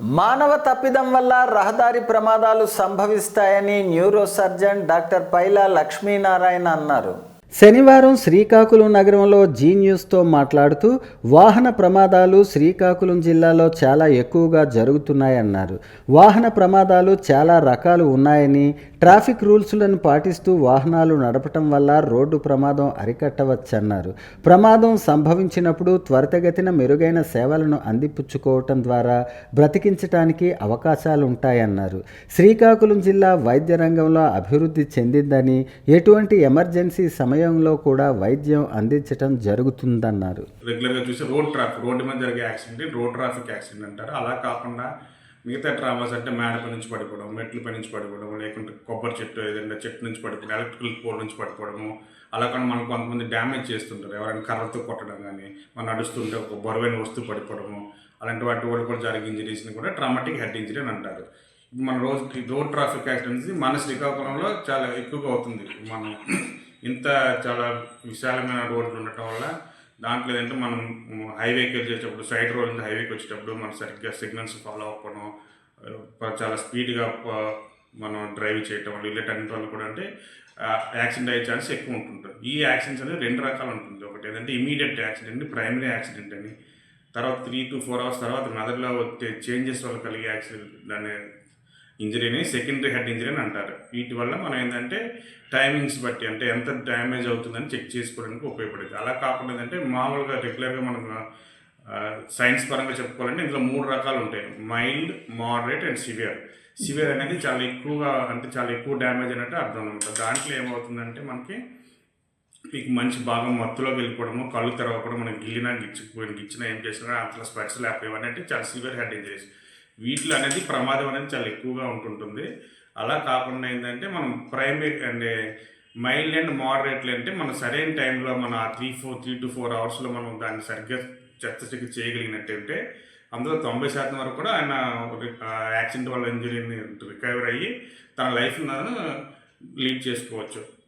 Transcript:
మానవ తప్పిదం వల్ల రహదారి ప్రమాదాలు సంభవిస్తాయని న్యూరోసర్జన్ డాక్టర్ పైలా లక్ష్మీనారాయణ అన్నారు. శనివారం శ్రీకాకుళం నగరంలో జీ న్యూస్తో మాట్లాడుతూ వాహన ప్రమాదాలు శ్రీకాకుళం జిల్లాలో చాలా ఎక్కువగా జరుగుతున్నాయన్నారు. వాహన ప్రమాదాలు చాలా రకాలు ఉన్నాయని ట్రాఫిక్ రూల్స్లను పాటిస్తూ వాహనాలు నడపటం వల్ల రోడ్డు ప్రమాదం అరికట్టవచ్చన్నారు. ప్రమాదం సంభవించినప్పుడు త్వరితగతిన మెరుగైన సేవలను అందిపుచ్చుకోవటం ద్వారా బ్రతికించటానికి అవకాశాలు ఉంటాయన్నారు శ్రీకాకుళం జిల్లా వైద్య రంగంలో అభివృద్ధి చెందిందని ఎటువంటి ఎమర్జెన్సీ సమయంలో కూడా వైద్యం అందించడం జరుగుతుందన్నారు. రెగ్యులర్గా చూసే రోడ్ ట్రాఫిక్ రోడ్డు మీద జరిగే యాక్సిడెంట్ రోడ్ ట్రాఫిక్ యాక్సిడెంట్ అంటారు. అలా కాకుండా మిగతా ట్రావెల్స్ అంటే మేడపై నుంచి పడిపోవడం మెట్ల పై నుంచి పడిపోవడం లేకుంటే కొబ్బరి చెట్టు ఏదైనా చెట్టు నుంచి పడిపోవడం ఎలక్ట్రికల్ పోల్ నుంచి పడిపోవడము. అలా కానీ మనం కొంతమంది డ్యామేజ్ చేస్తుంటారు. ఎవరైనా కర్రతో కొట్టడం కానీ మనం నడుస్తుంటే ఒక బరువైన వస్తువు పడిపోవడము. అలాంటి వాటి వల్ల కూడా జరిగే ఇంజరీస్ని కూడా ట్రామాటిక్ హెడ్ ఇంజరీ అని అంటారు. మన రోజు రోడ్ ట్రాఫిక్ యాక్సిడెంట్స్ మన శ్రీకాకుళంలో చాలా ఎక్కువగా అవుతుంది. మనం ఇంత చాలా విశాలమైన రోడ్లు ఉండటం వల్ల దాంట్లో ఏంటంటే మనం హైవేకి వచ్చేటప్పుడు సైడ్ రోడ్ నుంచి హైవేకి వచ్చేటప్పుడు మనం సరిగ్గా సిగ్నల్స్ ఫాలో అవ్వడం చాలా స్పీడ్గా మనం డ్రైవ్ చేయటం వల్ల ఇలాంటి వల్ల కూడా అంటే యాక్సిడెంట్ అయ్యే ఛాన్స్ ఎక్కువ ఉంటుంటుంది. ఈ యాక్సిడెంట్స్ అనేది రెండు రకాలు ఉంటుంది ఒకటి ఏంటంటే ఇమీడియట్ యాక్సిడెంట్ ప్రైమరీ యాక్సిడెంట్ అని. తర్వాత త్రీ టు ఫోర్ అవర్స్ తర్వాత మెదడులో వచ్చే చేంజెస్ వల్ల కలిగే యాక్సిడెంట్ అనే ఇంజరీని సెకండరీ హెడ్ ఇంజరీ అని అంటారు. వీటి వల్ల మనం ఏంటంటే టైమింగ్స్ బట్టి అంటే ఎంత డ్యామేజ్ అవుతుందని చెక్ చేసుకోవడానికి ఉపయోగపడుతుంది. అలా కాకుండా ఏంటంటే మామూలుగా రెగ్యులర్గా మనం సైన్స్ పరంగా చెప్పుకోవాలంటే ఇందులో మూడు రకాలు ఉంటాయి. Mild moderate and severe severe అనేది చాలా ఎక్కువగా అంటే చాలా ఎక్కువ డ్యామేజ్ అన్నట్టు అర్థం అనమాట. దాంట్లో ఏమవుతుందంటే మనకి మీకు మంచి భాగం మత్తులోకి వెళ్ళిపోవడము కళ్ళు తెరవకపోవడం మనం గిల్లినా గిచ్చిపోయిన గిచ్చినా ఏం చేసినా అంతలో స్పెట్స్ లేకపోవడం అంటే చాలా సివియర్ హెడ్ ఇంజరీస్ వీటిలో అనేది ప్రమాదం అనేది చాలా ఎక్కువగా ఉంటుంటుంది. అలా కాకుండా ఏంటంటే మనం ప్రైమరీ అంటే మైల్డ్ అండ్ మోడరేట్లు అంటే మనం సరైన టైంలో మన three four three to four అవర్స్లో మనం దాన్ని సరిగ్గా చెత్త చికిత్స చేయగలిగినట్టయితే అందులో తొంభై శాతం వరకు కూడా ఆయన యాక్సిడెంట్ వల్ల ఇంజరీ రికవర్ అయ్యి తన లైఫ్ లీడ్ చేసుకోవచ్చు.